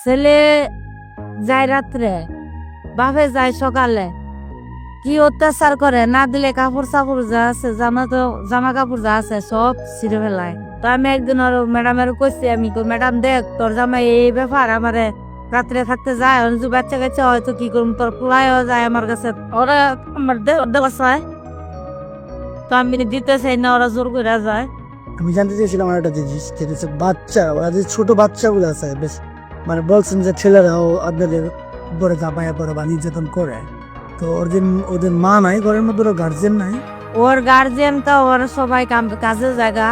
ছেলে যায় রাত্রে, বাপে যায় সকালে। কি অত্যাচার করে? না দিলে কাপড় চাপড় যা আছে, জামা তো, জামা কাপড় যা আছে সব ছিঁড়ে ফেলায়। তো আমি একদিন আর ম্যাডামের কইছি, আমি ম্যাডাম দেখ, তোর জামা এই ব্যাপার, আমারে রাত্রে থাকতে যায় যদি বাচ্চা কাচ্চা হয়তো কি করুম তোর পোলায়ও যায় আমার কাছে, ওরা আমার দেওয়া তো আমি দিতে চাই না, ওরা জোর করে যায়। আমি জানতে চেয়েছিলাম একটা জিনিস বাচ্চা, ওরা যে ছোট বাচ্চাগুলো আছে, বেশ মানে বলছেন যে ছেলেরাও আপনাদের উপরে চাপাইয়া পড়ে বা নির্যাতন করে। তো ওর যে ওদের মা নাই, ঘরের মধ্যে ওর গার্জেন নাই? ওর গার্জিয়ান তো ওর সবাই কাজের জায়গা।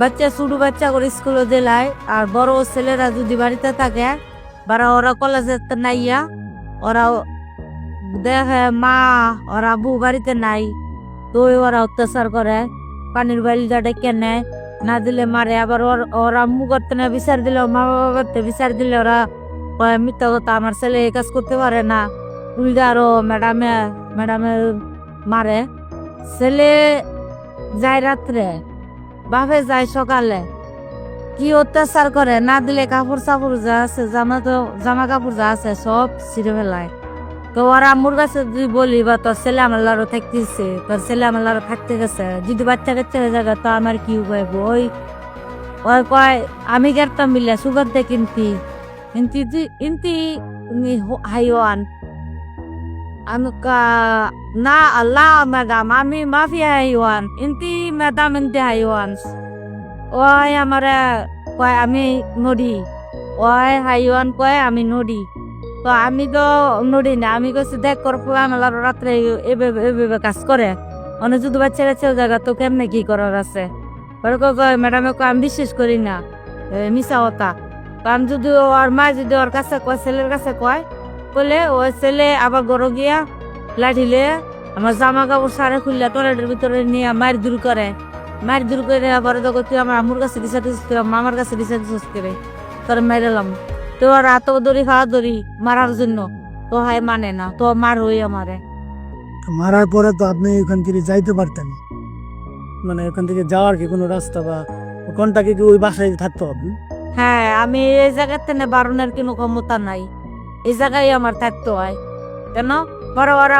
বাচ্চা, ছোট বাচ্চা করে স্কুলে দিলায় আর বড় ছেলেরা যদি বাড়িতে থাকে, বারা ওরা কলেজে নাইয়া, ওরা দেখে মা, ওরা বউ বাড়িতে নাই, তো ওরা অত্যাচার করে। পানির বালিটা ডেকে নেয়। না দিলে মারে, আবার ওর করতে না, বিচার দিলে মা বাবা বিচার দিলে ওরা মিথ্যা কথা, আমার ছেলে এই কাজ করতে পারে না। উল্টা আরও ম্যাডামে ম্যাডামে মারে, ছেলে যায় রাত্রে, বাপে যায় সকালে, কি অত্যাচার করে? না দিলে কাপড় চাপড় যা আছে, জামা তো জামা কাপড় যা আছে, সব ছিঁড়ে ফেলায়। তো ওরা আম্মুর কাছে যদি বলি বা, তোর ছেলে আমার থাকতেছে, তোর ছেলে আমার থাকতে গেছে, যদি বাচ্চা কাচ্চা হয়ে যাবে, তো আমার কি উপায়? ওই ওই কয়, আমি গেরতাম মিলে সুগার দে কিনতি। ইন্তি ইন্তি হাইওয়ান। আমি na Allah madam আমি মাফিয়া হাইওয়ান। ইন্তি, ম্যাডাম, ইন্তি হাইওয়ান। ওই আমারে কয়, আমি নদী ওই হাইওয়ান কয়, আমি নদী তো আমি তো নদী না। আমি কইছি, দেখ করব আমার রাত্রে এভাবে এভাবে কাজ করে। অনেক যদি বাচ্চা কাচ্চা জায়গা তো কেমনে কি করার আছে? ম্যাডামে আমি বিশ্বাস করি না। মিশা কথা। তো আমি যদি ওর মা যদি ওর কাছে কয়, ছেলের কাছে কয়, বলে ওই ছেলে আবার গরো গিয়া লাঠিলে আমার জামা কাপড় সারে খুললে টয়লেটের ভিতরে নিয়ে মার দূর করে। মার দূর করে আবার তুই আমার আমুর কাছে দিশা দিস আমার মামার কাছে দিশা দিস করে। তোর মেরেলাম তো রাত দড়ি খাওয়া দড়ি মারার জন্য তো হাই মানে না তো মার হই আমারে। মারার পরে তো আপনি ওখান থেকে যাইতে পারতেন। মানে ওখান থেকে যাওয়ার কি কোনো রাস্তা বা কোনটাকে কি ওই বাসায় থাকতো আপনি? হ্যাঁ আমি এই জায়গার থেকে বারণের কোনো ক্ষমতা নাই। এই জায়গায় আমার থাকতে হয়। কেন? বড় ওরা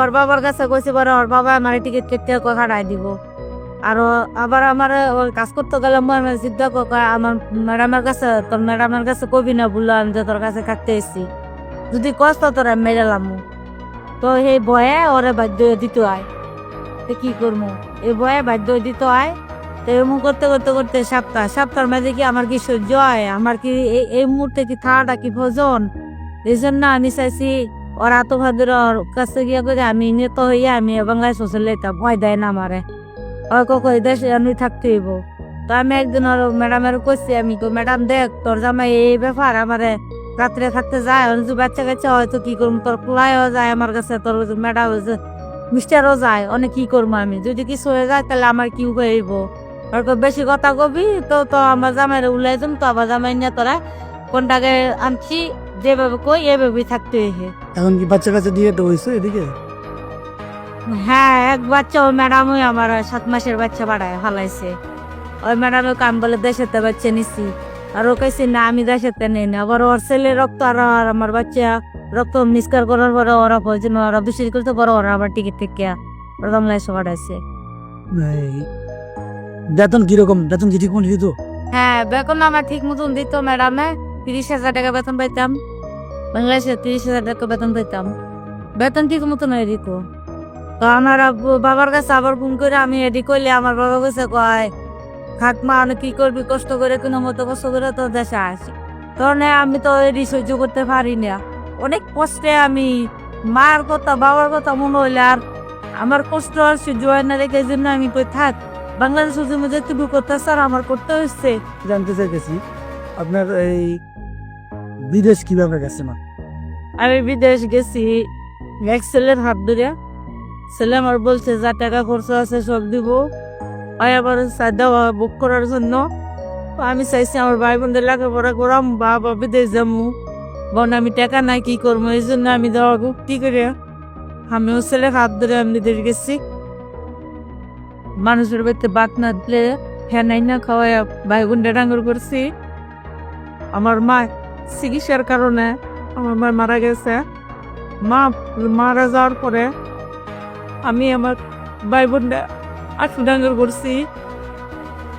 ওর বাবার কাছে কইছে বড় ওর বাবা আমার টিকিট কেটে কাটাই দিব। আর আবার আমার কাজ করতে গেলে আমার জিজ্ঞা কয় আমার ম্যাডামের কাছে, তোর ম্যাডামের কাছে কবি না বললাম যে তোর কাছে থাকতে এসছি। যদি কষ্ট তোরা মেরালাম তো সেই ভয়ে ওরে বাধ্য দিতে হয়। তো কি করব এই ভয়ে বাধ্য দিতে হয়। তো এমন করতে করতে করতে সপ্তাহ সপ্তাহের মাঝে কি আমার কি সহ্য হয়? আমার কি এই এই মুহূর্তে কি থাকাটা কি ভোজন? এই জন্য আমি চাইছি ওরা তো ভাদের কাছে গিয়ে করে আমি নিত হইয়া আমি বাংলায় সোশ্যাল ভয় দেয় না আমারে। ওই কক দেশে আমি থাকতে হইব। তো আমি একদিন ওর ম্যাডামের কইছি আমি কই, ম্যাডাম দেখ তোর জামাই এই ব্যাপার আমারে রাত্রে থাকতে যায় আর যদি বাচ্চা কাচ্চা হয়তো কি করব? তোর পোলায়ও যায় আমার কাছে তোর ম্যাডাম মিস্টারও যায় অনেক কি করব আমি? যদি কিছু হয়ে যায় তাহলে আমার কি উপায় হইব? আর বেশি কথা কবি তো তো আমার জামাই উলাই যাম তো আবার জামাই নিয়ে তোরা কোনটাকে আনছি যেভাবে কই এভাবেই থাকতে এখন কি বাচ্চা কাচ্চা দিয়ে তো হয়েছে এদিকে? হ্যাঁ এক বাচ্চা ওই ম্যাডামই আমার সাত মাসের বাচ্চা বাড়ায় হালাইছে ওই ম্যাডামে কাম বলে দেশেতে বাচ্চা নিছি। আর ও কাছে না আমি দেশেতে নেই না। আবার ওর ছেলে রক্ত আর আমার বাচ্চা রক্ত নিষ্কার করার পরে ওরা বলছে না ওরা বিশ্বাস করতে পারো ওরা আবার টিকিট থেকে প্রথম লাইসে বাড়াইছে বেতন কীরকম? বেতন কি ঠিক মতো দিত? হ্যাঁ বেতন আমার ঠিক মতন দিত ম্যাডামে। তিরিশ হাজার টাকা বেতন পাইতাম। বাংলাদেশে তিরিশ হাজার টাকা বেতন পাইতাম। বেতন ঠিক মতন হয়ে দিত। তো আমার বাবার কাছে আবার ফোন করে আমি এডি করলে আমার বাবা কাছে কয় খাক মা অনেক কি করবি? কষ্ট করে কোনো মতো কষ্ট করে তো দেশে আসি। তখন আমি তো এডি সহ্য করতে পারি না। অনেক কষ্টে আমি মার কথা বাবার কথা মনে হইলে আর আমার কষ্ট আর সহ্য হয় না রেখে জন্য আমি কই থাক। বাংলাদেশের জন্য যেটুকু করতে স্যার আমার করতে হচ্ছে জানতে চাইতেছি আপনার এই বিদেশ কীভাবে গেছে না আমি বিদেশ গেছি এক ছেলের হাত ধরে। ছেলে আমার বলছে, যা টাকা খরচ আছে সব দিব। আর আবার দেওয়া বুক করার জন্য। আমি চাইছি আমার ভাই বোনদের লেখাপড়া করাম বা বিদেশ যাব বোন, আমি টাকা নাই, কি করব এই জন্য আমি দেওয়া কি করে আমিও ছেলে হাত ধরে আমি বিদেশ গেছি। মানুষের বাড়িতে বাত না দিলে হ্যাঁ নাই না খাওয়াই ভাই বোনটা ডাঙ্গর করছি। আমার মা চিকিৎসার কারণে আমার মা মারা গেছে। মা মারা যাওয়ার পরে আমি আমার ভাই বোনরা ডাঙ্গর করছি।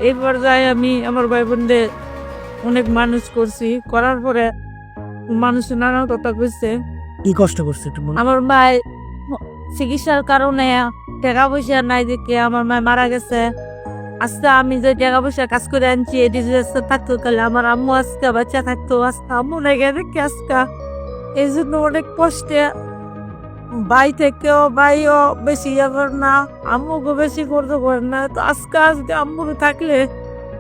এরপর যাই আমি আমার ভাই বোনদের অনেক মানুষ করছি। করার পরে মানুষ নানা কথা কইছে। কি কষ্ট করছে আমার ভাই চিকিৎসার কারণে টাকা পয়সা নাই দেখে আমার মা মারা গেছে। আজকে আমি যে টাকা পয়সা কাজ করে আনছি এটি থাকতো তাহলে আমার আম্মু আজকে বাচ্চা থাকতো আজকে আম্মু নাই গেছে কি আজকে। এই জন্য অনেক কষ্টে ভাই থেকেও ভাইও বেশি ইয়ে করে না, আম্মুকে বেশি করতে করে না। তো আজকে আজকে আম্মুর থাকলে,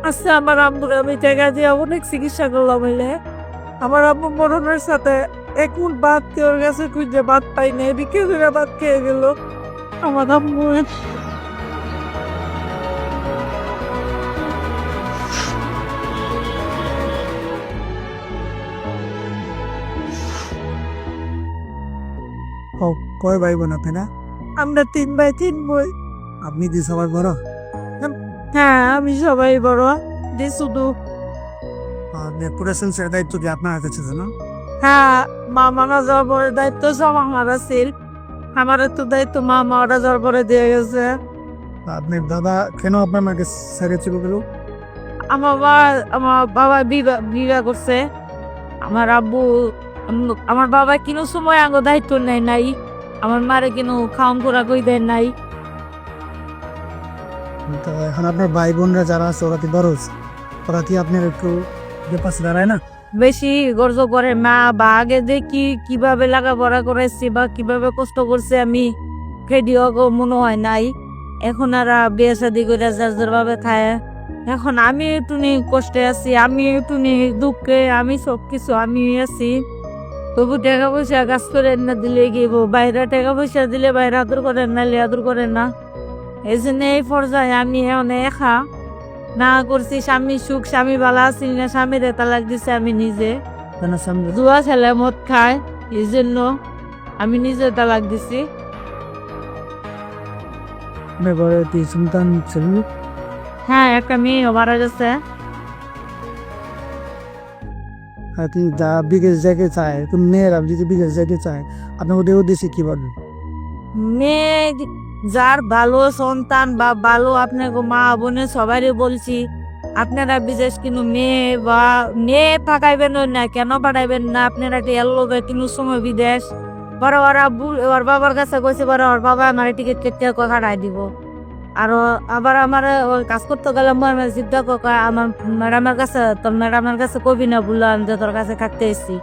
আজকে আমার আম্মুর আমি টেকা দিয়ে অনেক চিকিৎসা করলাম হইলে। আমার আম্মু মরণের সাথে এক মুঠ ভাত কেউ কাছে খুঁজে ভাত পাই না এদিকে করে ভাত খেয়ে গেল। আমার আম্মু ও কয় ভাই বোন আপনারা? আমরা তিন ভাই তিন বই আপনি দি সবার বড়? হ্যাঁ আমি সবাই বড়। যে শুধু। সংসারের দায়িত্ব কি আপনার হাতে ছিল না? হ্যাঁ মা মারা যাওয়ার পরে দায়িত্ব সব আমার আছিল আমার তো দায়িত্ব মা মারা যাওয়ার পরে দিয়ে গেছে। আপনার দাদা কেন আপনার মাকে ছেড়ে চলে গেল? আমার বাবা আমার বাবা বিবাহ বিবাহ করছে। আমার আব্বু আমার বাবা কিনো সময় আঙ্গ দায়িত্ব নেয় নাই। আমার মারে কিনো খাওয়ান করা কই দেয় নাই। তো এখন আপনার ভাই বোনরা যারা আছে ওরা কি হচ্ছে ওরা কি আপনার একটু পাশে দাঁড়ায় না? বেশি গর্জ করে মা বা আগে দেখি কীভাবে লেখাপড়া করেছি বা কীভাবে কষ্ট করছে আমি খেডিও মনে হয় নাই। এখন আর বিয়ে শাদি করে যার ভাবে খায় এখন আমি একটু কষ্টে আছি আমি একটু দুঃখে আমি সব কিছু আমি আছি। তবু টাকা পয়সা কাজ করে না দিলে গিয়ে বাইরে টাকা পয়সা দিলে বাইরে আদর করে না আদর করে না। এই জন্য এই পর্যায়ে আমি এখন একা না করছি স্বামী সুখ স্বামী ভালো আছিল না স্বামীর তালাক দিছে আমি নিজে। জুয়া ছেলে মদ খায় এই জন্য আমি নিজে তালাক দিছি। হ্যাঁ একটা মেয়ে মারা গেছে। আর তিনি যা বিদেশ যেতে চায় তো মেয়েরা যদি বিদেশ যেতে চায় আপনার ওদের উদ্দেশ্যে কি বলবেন মেয়ে যার ভালো সন্তান বা ভালো আপনাকে মা বোনে সবারই বলছি, আপনারা বিশেষ কিন্তু মেয়ে বা মেয়ে পাঠাইবেন না, কেন পাঠাইবেন না? আপনারা টিয়ার লোকে কিন্তু সময় বিদেশ। বড় ওরা ওর বাবার কাছে কইছে, বড় ওর বাবা আমার টিকিট কেটে কাটাই দিব। আর আবার আমার ওই কাজ করতে গেলে মই কাকা, আমার ম্যাডামের কাছে, তোর ম্যাডামের কাছে কবি না বললাম যে তোর কাছে থাকতে এসছি।